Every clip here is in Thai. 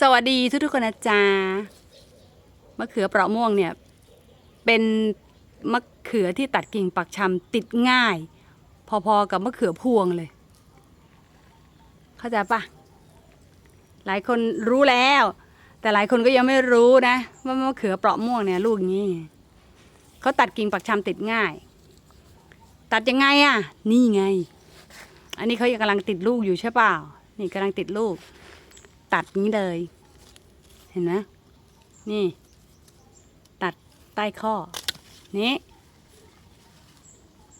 สวัสดีทุกทุกคนนะจ๊ะมะเขือเปราะม่วงเนี่ย เป็นมะเขือที่ตัดกิ่งปักชำติดง่าย พอๆกับมะเขือพวงเลย เข้าใจปะหลายคนรู้แล้ว แต่หลายคนก็ยังไม่รู้นะว่ามะเขือเปราะม่วงเนี่ยลูกอย่างนี้เขาตัดกิ่งปักชำติดง่าย ตัดยังไงอะ นี่ไง อันนี้เขายังกำลังติดลูกอยู่ใช่เปล่า นี่กำลังติดลูก ตัดนี้เลย เห็นไหมนี่ ตัดใต้ข้อ นี้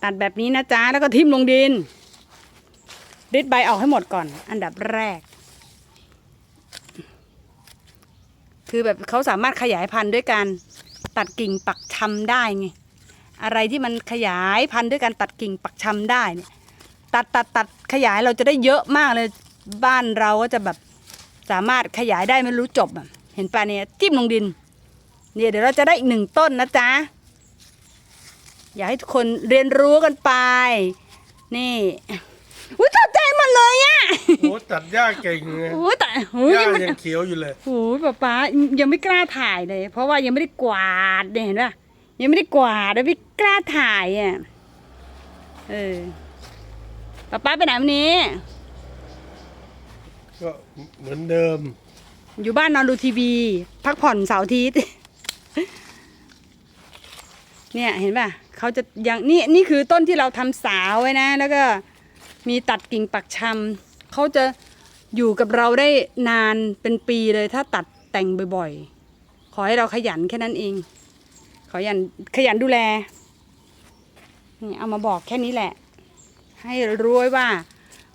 ตัดแบบนี้นะจ๊ะ แล้วก็ทิ่มลงดินริดใบออกให้หมดก่อน อันดับแรก คือแบบเขาสามารถขยายพันธุ์ด้วยการตัดกิ่งปักชำได้ไงอะไรที่มันขยายพันธุ์ด้วยการตัดกิ่งปักชำได้เนี่ยตัดตัดตัดขยายเราจะได้เยอะมากเลย บ้านเราก็จะแบบ สามารถขยายได้ไม่รู้จบอะเห็นป่ะเนี่ยจิ้มลงดิน เนี่ยเดี๋ยวเราจะได้อีกหนึ่งต้นนะจ๊ะ อยากให้ทุกคนเรียนรู้กันไป นี่อุ้ยตกใจหมดเลยอะโอ้ตัดหญ้าเก่งเลยโอ้ยแต่โอ้ยหญ้ายังไม่ยังเขียวอยู่เลย โอ้ยป๊าป๊ายังไม่กล้าถ่ายเลย เพราะว่ายังไม่ได้กวาดเนี่ยเห็นป่ะยังไม่ได้กวาดแล้วไม่กล้าถ่ายอะเออป๊าป๊าไปไหนวันนี้ ก็เหมือนเดิม อยู่บ้านนอนดูทีวี พักผ่อนเสาร์อาทิตย์ เนี่ยเห็นป่ะเขาจะยังนี่นี่คือต้นที่เราทำสาวไว้นะ แล้วก็มีตัดกิ่งปักชำเขาจะอยู่กับเราได้นานเป็นปีเลยถ้าตัดแต่งบ่อยๆ ขอให้เราขยันแค่นั้นเอง ขอขยันขยันดูแลนี่เอามาบอกแค่นี้แหละ ให้รู้ไว้ว่า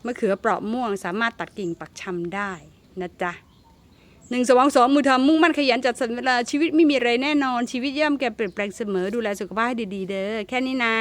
มะเขือเปราะม่วง สามารถตัดกิ่งปักชำได้นะจ๊ะหนึ่งสองสองมือทำมุ่งมั่นขยันจัดสรรเวลาชีวิตไม่มีอะไรแน่นอนชีวิตย่อมแก่เปลี่ยนแปลงเสมอดูแลสุขภาพให้ดีๆ เด้อแค่นี้นะ